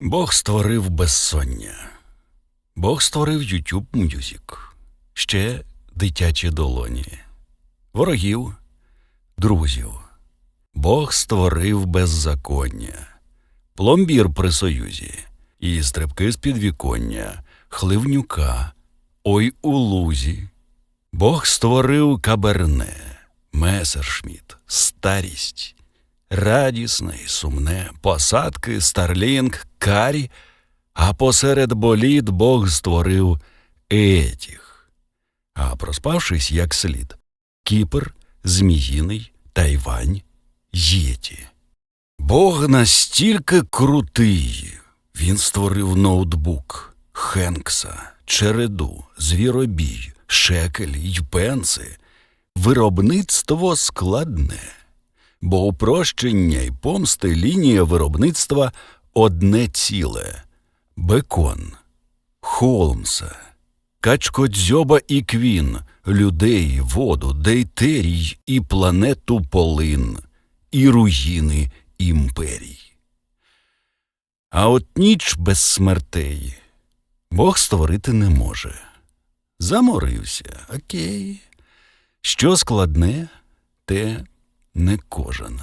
Бог створив безсоння. Бог створив YouTube Music. Ще дитячі долоні. Ворогів, друзів. Бог створив беззаконня. Пломбір при союзі. І стрибки з підвіконня, хливнюка, ой у лузі. Бог створив каберне, месершміт, старість, радісне й сумне, посадки, старлінг, карі, а посеред боліт Бог створив етіх. А проспавшись як слід, Кіпр, Зміїний, Тайвань, Єті. Бог настільки крутий. Він створив ноутбук, Хенкса, череду, звіробій, шекель й пенси. Виробництво складне, бо упрощення й помсти лінія виробництва одне ціле бекон, Холмса, Качкодзьоба і Квін, людей, воду, дейтерій і планету полин, і руїни імперій. А от ніч без смертей Бог створити не може. Заморився, окей. Що складне, те не кожен.